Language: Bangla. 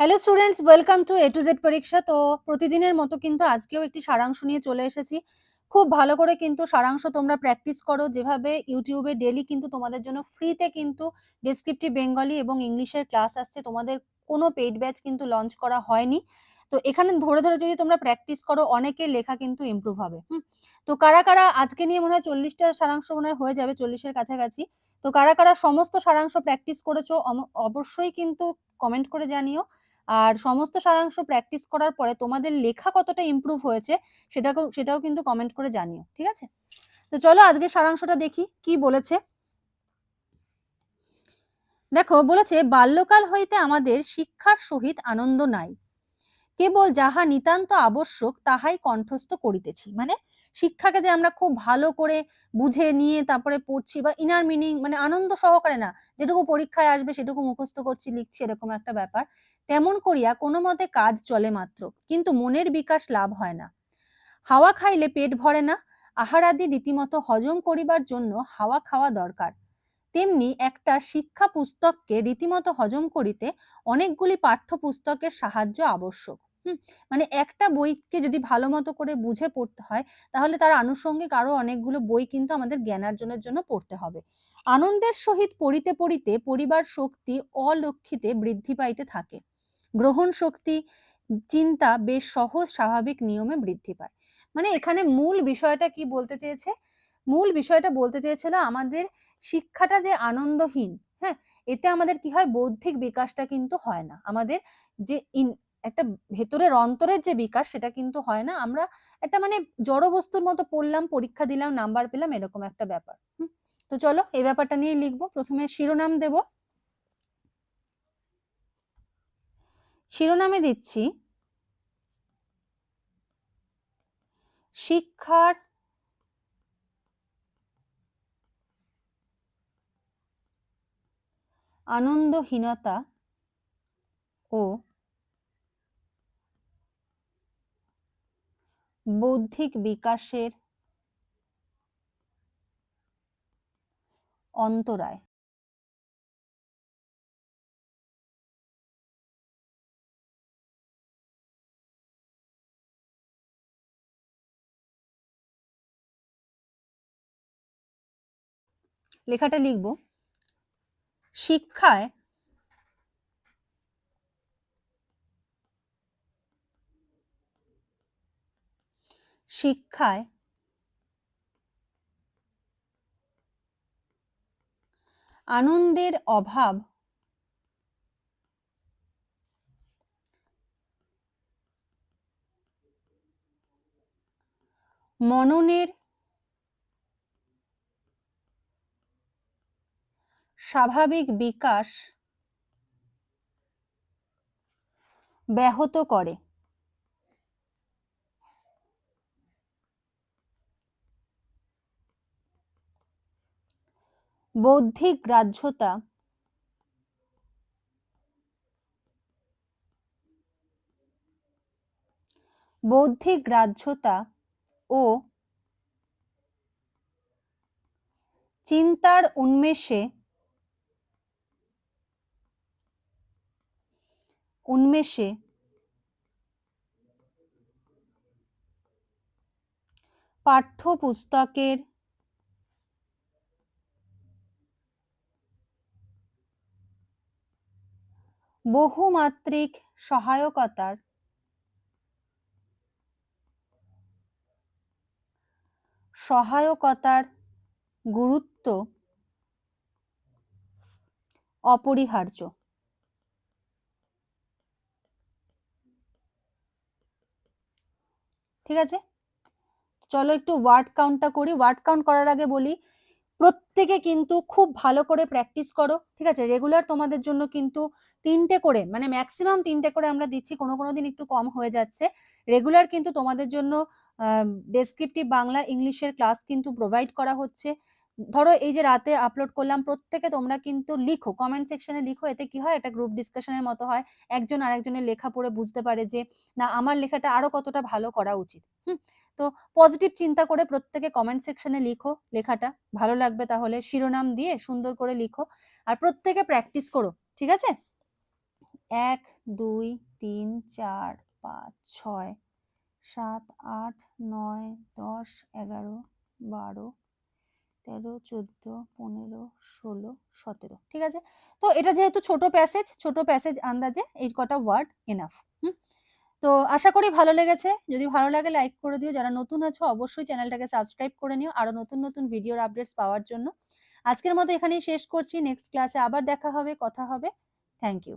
Hello students welcome to A to Z পরীক্ষা তো প্রতিদিনের মতো কিন্তু আজকেও একটি সারাংশ নিয়ে চলে এসেছি। খুব ভালো করে কিন্তু সারাংশ তোমরা প্র্যাকটিস করো। যেভাবে ইউটিউবে ডেলি কিন্তু তোমাদের জন্য ফ্রিতে কিন্তু ডেসক্রিপটিভ বেঙ্গলি এবং ইংলিশের ক্লাস আসছে, তোমাদের কোনো পেইড ব্যাচ কিন্তু লঞ্চ করা হয়নি। তো এখানে ধরে ধরে যদি তোমরা প্র্যাকটিস করো, অনেকের লেখা কিন্তু ইমপ্রুভ হবে। হুম, তো কারা কারা আজকে নিয়ে মনে হয় চল্লিশটা সারাংশ মনে হয় হয়ে যাবে, চল্লিশের কাছাকাছি। তো কারা কারা সমস্ত সারাংশ প্র্যাকটিস করেছ অবশ্যই কিন্তু কমেন্ট করে জানিও। আর সমস্ত সারাংশ প্র্যাকটিস করার পরে তোমাদের লেখা কতটা ইমপ্রুভ হয়েছে সেটাকেও, সেটাও কিন্তু কমেন্ট করে জানিও, ঠিক আছে? তো চলো আজকে সারাংশটা দেখি, কি বলেছে? দেখো, বলেছে, বাল্যকাল হইতে আমাদের শিক্ষার সহিত আনন্দ নাই। কেবল যাহা নিতান্ত আবশ্যক, তাহাই কণ্ঠস্থ করিতেছি। মানে শিক্ষাকে যে আমরা খুব ভালো করে বুঝে নিয়ে তারপরে পড়ছি বা ইনার মিনিং মানে আনন্দ সহকারে না, যেটুকু পরীক্ষায় আসবে সেটুকু মুখস্থ করছি, লিখছি, এরকম একটা ব্যাপার। তেমন করিয়া কোনো মতে কাজ চলে মাত্র, কিন্তু মনের বিকাশ লাভ হয় না। হাওয়া খাইলে পেট ভরে না আহারাদি রীতিমতো হজম করিবার জন্য হাওয়া খাওয়া দরকার। তেমনি একটা শিক্ষা পুস্তককে রীতিমতো হজম করিতে অনেকগুলি পাঠ্য পুস্তকের সাহায্য আবশ্যক। হুম মানে একটা বইকে যদি ভালো মতো করে বুঝে পড়তে হয়, তাহলে তার আনুষঙ্গিক আরও অনেকগুলো বই কিন্তু আমাদের জ্ঞানার্জনের জন্য পড়তে হবে। আনন্দের সহিত পড়িতে পড়িতে পরিবার শক্তি অলক্ষিতে বৃদ্ধি পাইতে থাকে। গ্রহণ শক্তি, চিন্তা বেশ সহজ স্বাভাবিক নিয়মে বৃদ্ধি পায়। মানে এখানে মূল বিষয়টা কি বলতে চেয়েছে? মূল বিষয়টা বলতে চেয়েছিল আমাদের শিক্ষাটা যে আনন্দহীন হ্যাঁ এতে আমাদের কি হয়? বৌদ্ধিক বিকাশটা কিন্তু হয় না। আমাদের যে একটা ভেতরের অন্তরের যে বিকাশ, সেটা কিন্তু হয় না। আমরা একটা মানে জড় বস্তুর মতো পড়লাম, পরীক্ষা দিলাম নাম্বার পেলাম, এরকম একটা ব্যাপার। তো চলো, এই ব্যাপারটা নিয়ে লিখব। প্রথমে শিরোনাম দেব। শিরোনামে দিচ্ছি, শিক্ষার আনন্দহীনতা ও বৌদ্ধিক বিকাশের অন্তরায়। লেখাটা লিখব। শিক্ষায় শিক্ষায় আনন্দের অভাব মননের স্বাভাবিক বিকাশ ব্যাহত করে। বৌদ্ধিক গ্রাহ্যতা। বৌদ্ধিক গ্রাহ্যতা ও চিন্তার উন্মেষে উন্মেষে পাঠ্যপুস্তকের বহুমাত্রিক সহায়কতার সহায়কতার গুরুত্ব অপরিহার্য। ঠিক আছে? চলো একটু ওয়ার্ড কাউন্টটা করি। ওয়ার্ড কাউন্ট করার আগে বলি প্রত্যেকে কিন্তু খুব ভালো করে প্র্যাকটিস করো, ঠিক আছে? রেগুলার তোমাদের জন্য কিন্তু তিনটে করে মানে ম্যাক্সিমাম তিনটে করে আমরা দিচ্ছি, কোনো কোনো দিন একটু কম হয়ে যাচ্ছে। রেগুলার কিন্তু তোমাদের জন্য ডেসক্রিপটিভ বাংলা ইংলিশের ক্লাস কিন্তু প্রোভাইড করা হচ্ছে। ধরো এই যে রাতে আপলোড করলাম, প্রত্যেকে তোমরা কিন্তু লিখো কমেন্ট সেকশনে লিখো, এতে কি হয়? একটা গ্রুপ ডিসকাশনের মতো হয়। একজন আরেকজনের লেখা পড়ে বুঝতে পারে যে, না, আমার লেখাটা আরও কতটা ভালো করা উচিত। হুম? তো পজিটিভ চিন্তা করে প্রত্যেকে কমেন্ট সেকশনে লিখো লেখাটা। ভালো লাগবে তাহলে শিরোনাম দিয়ে সুন্দর করে লিখো। আর প্রত্যেকে প্র্যাকটিস করো, ঠিক আছে? এক, দুই, তিন, চার, পাঁচ, ছয়, সাত, আট, নয়, দশ, এগারো, বারো তেরো, চোদ্দ, পনেরো, ষোলো, সতেরো, ঠিক আছে? তো এটা যেহেতু ছোট প্যাসেজ ছোট প্যাসেজ আন্দাজে এই কটা ওয়ার্ড এনাফ হুম? তো আশা করি ভালো লেগেছে। যদি ভালো লাগে লাইক করে দিও। যারা নতুন আছো, অবশ্যই চ্যানেলটাকে সাবস্ক্রাইব করে নিও। আরও নতুন নতুন ভিডিওর আপডেটস পাওয়ার জন্য। আজকের মতো এখানেই শেষ করছি। নেক্সট ক্লাসে আবার দেখা হবে, কথা হবে। Thank you